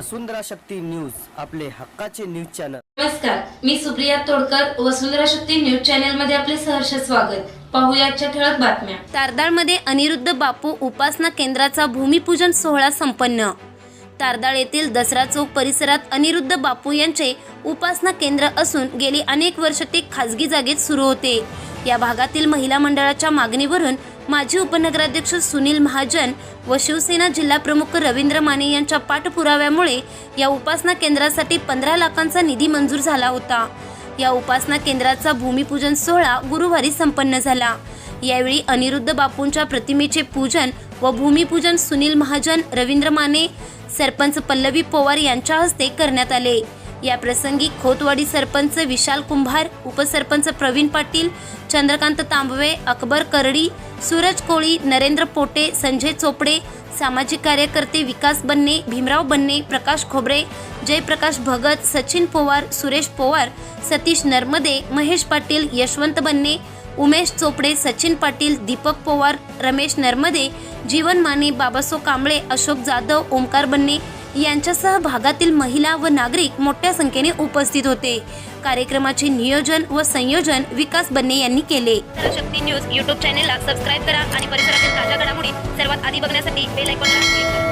वसुंधरा Shakti news आपले हक्काचे news channel. नमस्कार मी सुप्रिया तोडकर वसुंधरा शक्ती न्यूज चॅनलमध्ये आपले सहर्ष स्वागत. पाहूया आजच्या ठळक बातम्या. तारदाळमध्ये अनिरुद्ध बापू उपासना केंद्राचा भूमिपूजन सोहळा संपन्न. तारदाळ येथील दसरा चौक परिसरात अनिरुद्ध बापू यांचे उपासना केंद्र असून गेली अनेक वर्ष ते खाजगी जागेत सुरू होते. या भागातील महिला मंडळाच्या मागणीवरून माजी उपनगराध्यक्ष सुनील महाजन व शिवसेना जिल्हा प्रमुख रवींद्र माने यांच्या पाठपुराव्यामुळे या उपासना केंद्रासाठी पंधरा लाखांचा निधी मंजूर झाला होता. या उपासना केंद्राचा भूमिपूजन सोहळा गुरुवारी संपन्न झाला. यावेळी अनिरुद्ध बापूंच्या प्रतिमेचे पूजन व भूमिपूजन सुनील महाजन रवींद्र माने सरपंच पल्लवी पवार यांच्या हस्ते करण्यात आले. या प्रसंगी खोतवाडी सरपंच विशाल कुंभार उपसरपंच प्रवीण पाटील चंद्रकांत तांबवे अकबर करडी सूरज कोळी नरेंद्र पोटे संजय चोपडे सामाजिक कार्यकर्ते विकास बन्ने भीमराव बन्ने प्रकाश खोबरे जयप्रकाश भगत सचिन पोवार सुरेश पोवार सतीश नर्मदे महेश पाटील यशवंत बन्ने उमेश चोपडे सचिन पाटील दीपक पवार रमेश नर्मदे जीवन माने बाबासो कांबळे अशोक जाधव ओंकार बन्ने यांच्यासह भागातील महिला व नागरिक मोठ्या संख्येने उपस्थित होते. कार्यक्रमाचे नियोजन व संयोजन विकास बन्ने यांनी केले. शक्ती न्यूज युट्यूब चॅनेलला सबस्क्राईब करा आणि परिसरातील ताज्या घडामोडी सर्वात आधी बघण्यासाठी बेल आयकॉनला क्लिक करा.